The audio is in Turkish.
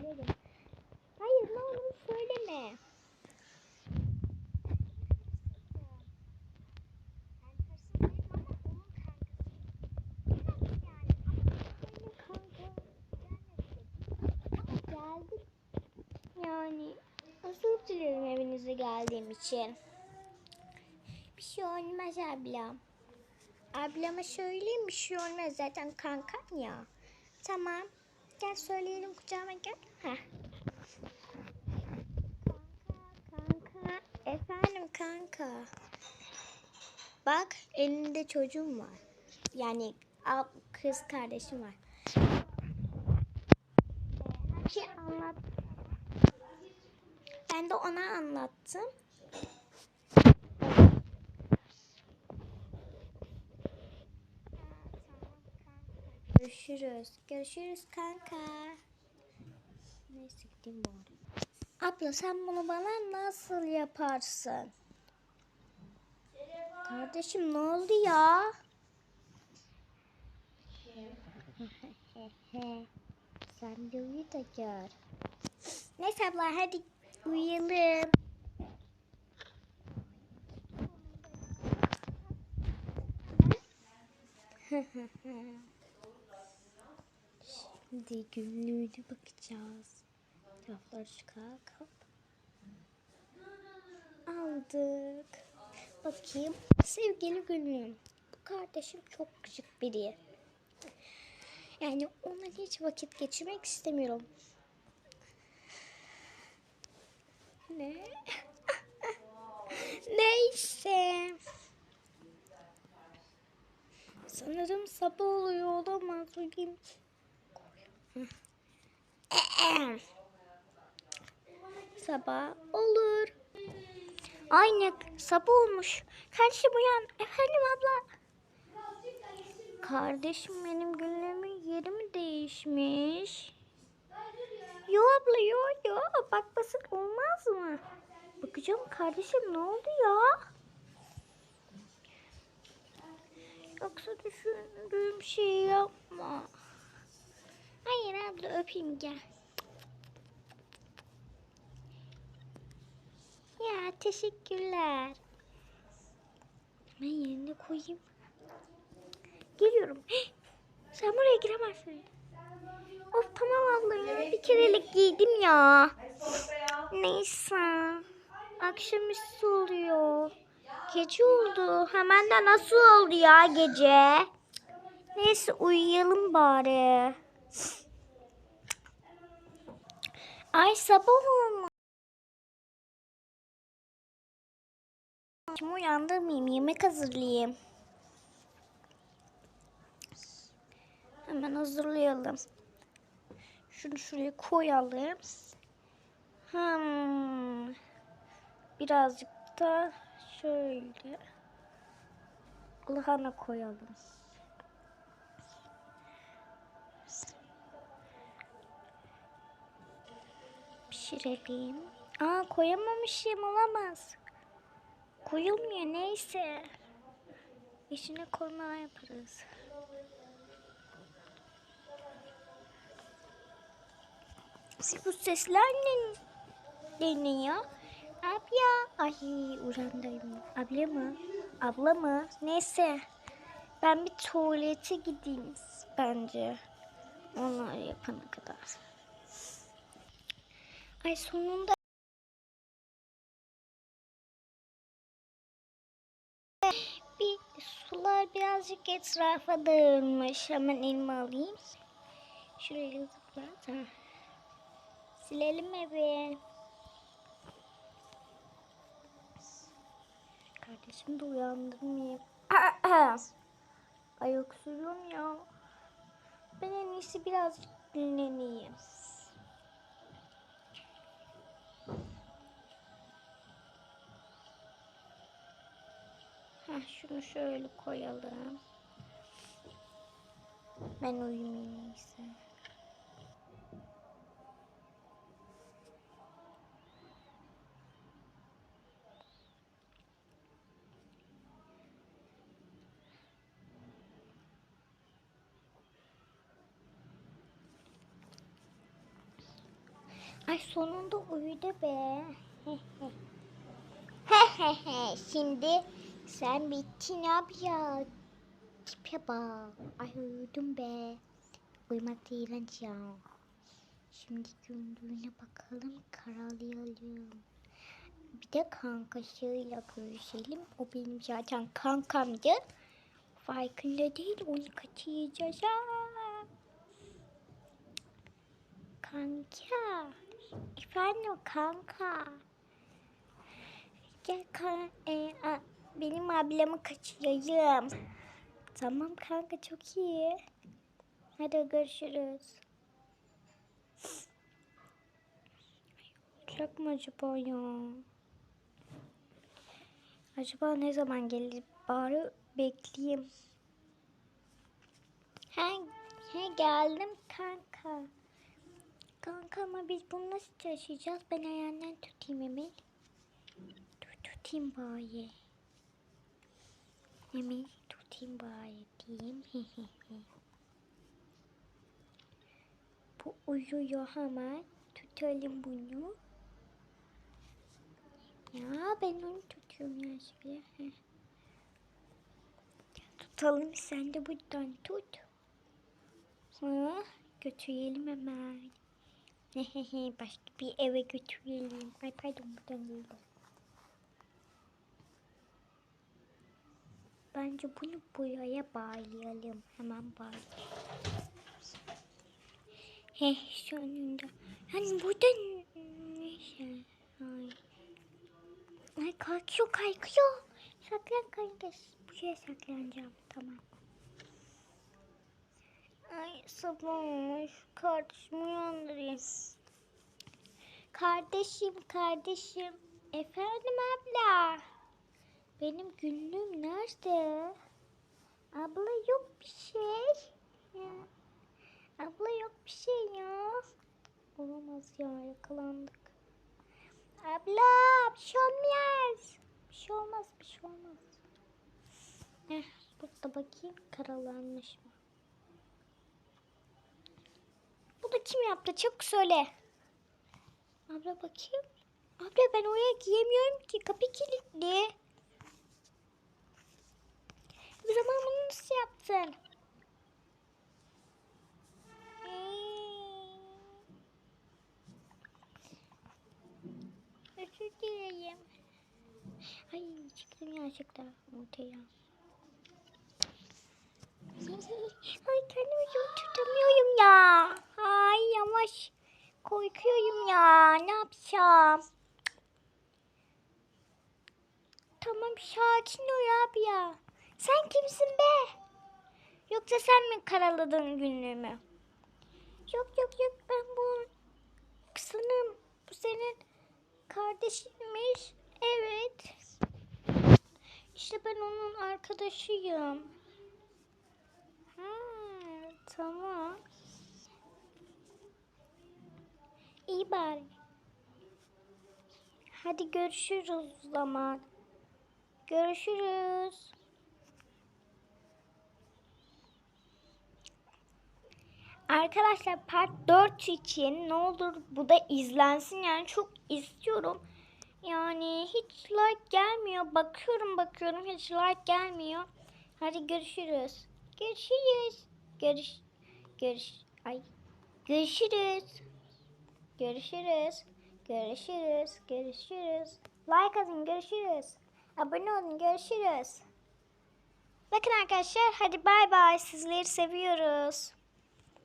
söylerim. Hayır ne olur söyleme. Yani özür dilerim evinize geldiğim için. Bir şey olmaz ablam. Ablama söyleyeyim bir şey olmaz zaten kankan ya. Tamam. Gel söyleyelim kucağıma gel. Heh. Kanka, kanka. Efendim kanka. Bak elinde çocuğum var. Yani kız kardeşim var. Her anlat. Ben de ona anlattım. Görüşürüz. Görüşürüz kanka. Neyse gideyim bari. Abla sen bunu bana nasıl yaparsın? Kardeşim ne oldu ya? sen de uyu da gör. Neyse abla hadi uyuyalım. Şimdi günlüğüne bakacağız. Raflar çıkartıp aldık. Bakayım. Sevgili günlüğüm. Bu kardeşim çok küçük biri. Yani onunla hiç vakit geçirmek istemiyorum. Ne? Neyse. Sanırım sabah oluyor olamaz. Uyuyayım. Sabah olur. Aynı sabah olmuş. Kardeşim uyan. Efendim abla. Kardeşim benim günlüğümün yeri mi değişmiş? Yo abla yo yo. Bakmasın olmaz mı? Bakacağım kardeşim ne oldu ya? Yoksa düşündüğüm şey yapma. Hayır abla öpeyim gel. Ya teşekkürler. Ben yerine koyayım. Geliyorum. Sen buraya giremezsin. Of tamam abla. Bir kerelik giydim ya. Neyse. Akşamüstü oluyor. Gece oldu. Hemen de nasıl oldu ya gece? Neyse uyuyalım bari. Ay sabah olmuş. Şimdi uyandırmayayım. Yemek hazırlayayım. Hemen hazırlayalım. Şunu şuraya koyalım. Hmm. Birazcık da şöyle lahana koyalım. Pişirelim. Aa koyamamışım olamaz. Koyulmuyor neyse. İçine koyma yaparız. Bu sesler ne? Ne, ne ya? Abla. Ay uyandım. Abla mı? Abla mı? Neyse. Ben bir tuvalete gideyim bence. Onlar yapana kadar. Ay sonunda bir sular birazcık etrafa dağılmış. Hemen elime alayım. Şuraya zıpla. Tamam. Silelim evi. Kardeşim de uyandırmayayım. Ay öksürüyorum ya. Ben en iyisi birazcık dinleneyim. Şunu şöyle koyalım. Ben uyumayayım neyse. Ay sonunda uyudu be. Hehehe. Şimdi sen bittin abi ya. Tipe bak. Ay uyudum be. Uyumak da ya. Şimdi gündüğüne bakalım karalayalım. Bir de kankasıyla görüşelim. O benim zaten kankamdı. Farkında değil onu kaçıracağız. Aa! Kanka. Efendim kanka. Gel kan e, benim ablamı kaçırayım. Tamam kanka çok iyi. Hadi görüşürüz. Olacak mı acaba ya? Acaba ne zaman gelir? Bari bekleyeyim. He, he geldim kanka. Kanka ama biz bunu nasıl taşıyacağız? Ben ayağından tutayım Emel. Dur tutayım bari. Emel tutayım bari diyeyim. Bu uyuyor hemen. Tutalım bunu. Ya ben onu tutuyorum ya şöyle. Tutalım sen de buradan tut. Ha, götürelim hemen. Başka bir eve götürelim. Ay pardon buradan değil. Bence bunu buraya bağlayalım. Hemen bağlayalım. Heh sonunda. Yani burada neyse. Ay. Ay kalkıyor kalkıyor. Saklan kanka. Buraya saklanacağım. Tamam. Ay sabah olmuş. Kardeşimi uyandırayım. Kardeşim kardeşim. Efendim abla. Benim günlüğüm nerede? Abla yok bir şey. Ya. Abla yok bir şey ya. Olamaz ya yakalandık. Abla bir şey olmaz. Bir şey olmaz bir şey olmaz. Eh, burada bakayım karalanmış mı? Bu da kim yaptı? Çabuk söyle. Abla bakayım. Abla ben oraya giyemiyorum ki. Kapı kilitli. Bir zaman bunu nasıl yaptın? Ee, Özür dileyim. Ay çıktım yanlışlıkla ortaya. Ay kendimi çok tutamıyorum ya. Ay yavaş. Korkuyorum ya. Ne yapacağım? Tamam sakin ol abi ya. Sen kimsin be? Yoksa sen mi karaladın günlüğümü? Yok yok yok ben bu kızının bu senin kardeşinmiş. Evet. İşte ben onun arkadaşıyım. Ha, tamam. İyi bari. Hadi görüşürüz o zaman. Görüşürüz. Arkadaşlar part 4 için ne olur bu da izlensin yani çok istiyorum. Yani hiç like gelmiyor. Bakıyorum bakıyorum hiç like gelmiyor. Hadi görüşürüz. Görüşürüz. Görüş görüş ay görüşürüz. Görüşürüz. Görüşürüz. Görüşürüz. Like atın görüşürüz. Abone olun görüşürüz. Bakın arkadaşlar hadi bay bay sizleri seviyoruz.